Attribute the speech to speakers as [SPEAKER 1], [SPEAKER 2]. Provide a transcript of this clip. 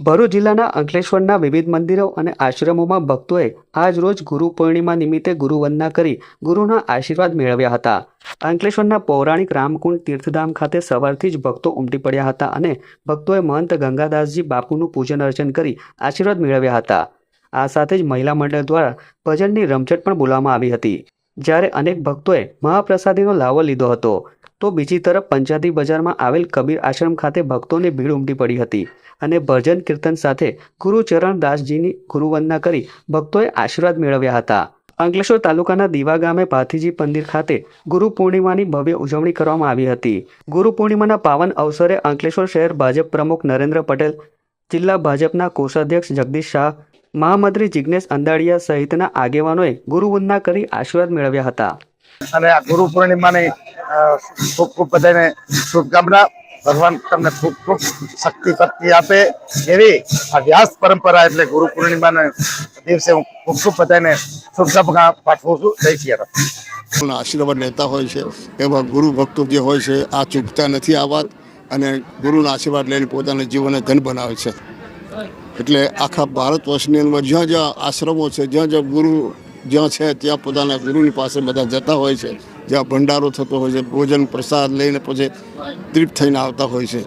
[SPEAKER 1] ભરૂચ જિલ્લાના અંકલેશ્વરના વિવિધ મંદિરો અને આશ્રમોમાં ભક્તોએ આજ રોજ ગુરુ પૂર્ણિમા નિમિત્તે ગુરુવંદના કરી ગુરુના આશીર્વાદ મેળવ્યા હતા. અંકલેશ્વરના પૌરાણિક રામકુંડ તીર્થધામ ખાતે સવારથી જ ભક્તો ઉમટી પડ્યા હતા અને ભક્તોએ મહંત ગંગાદાસજી બાપુનું પૂજન અર્ચન કરી આશીર્વાદ મેળવ્યા હતા. આ સાથે જ મહિલા મંડળ દ્વારા ભજનની રમઝટ પણ બોલવામાં આવી હતી. જ્યારે અનેક ભક્તોએ મહાપ્રસાદીનો લાવો લીધો હતો, તો બીજી તરફ પંચાયતી બજારમાં આવેલ કબીર આશ્રમ ખાતે ભક્તોની ભીડ ઉમટી પડી હતી અને ભજન કીર્તન સાથે ગુરુચરણ દાસજીની ગુરુવંદના કરી ભક્તોએ આશીર્વાદ મેળવ્યા હતા. અંકલેશ્વર તાલુકાના દીવા ગામે પાથીજી મંદિર ખાતે ગુરુ પૂર્ણિમાની ભવ્ય ઉજવણી કરવામાં આવી હતી. ગુરુ પૂર્ણિમાના પાવન અવસરે અંકલેશ્વર શહેર ભાજપ પ્રમુખ નરેન્દ્ર પટેલ, જિલ્લા ભાજપના કોષાધ્યક્ષ જગદીશ શાહ મહામંત્રી જિજ્ઞેશ અંદાડિયા સહિતના આગેવાનોએ ગુરુવંદના કરી આશીર્વાદ મેળવ્યા હતા.
[SPEAKER 2] અને આ ગુરુ પૂર્ણિમાની ખૂબ ખૂબ બધાને શુભકામના. ભગવાન તમને ખૂબ ખૂબ શક્તિ શક્તિ આપે એવી આ વ્યાસ પરંપરા એટલે ગુરુ પૂર્ણિમાના દિવસે હું ખૂબ ખૂબ બધાને શુભકામના પાઠવું છું. જય
[SPEAKER 3] ગુરુના આશીર્વાદ લેતા હોય છે એવા ગુરુ ભક્તો જે હોય છે આ ચૂકતા નથી આ વાત. અને ગુરુના આશીર્વાદ લઈને પોતાના જીવનને ધન બનાવે છે. એટલે આખા ભારત વર્ષની અંદર જ્યાં જ્યાં આશ્રમો છે, જ્યાં જ્યાં ગુરુ જ્યાં છે, ત્યાં પોતાના ગુરુની પાસે બધા જતા હોય છે. જ્યાં ભંડારો થતો હોય છે, ભોજન પ્રસાદ લઈને પછી તૃપ્ત થઈને આવતા હોય છે.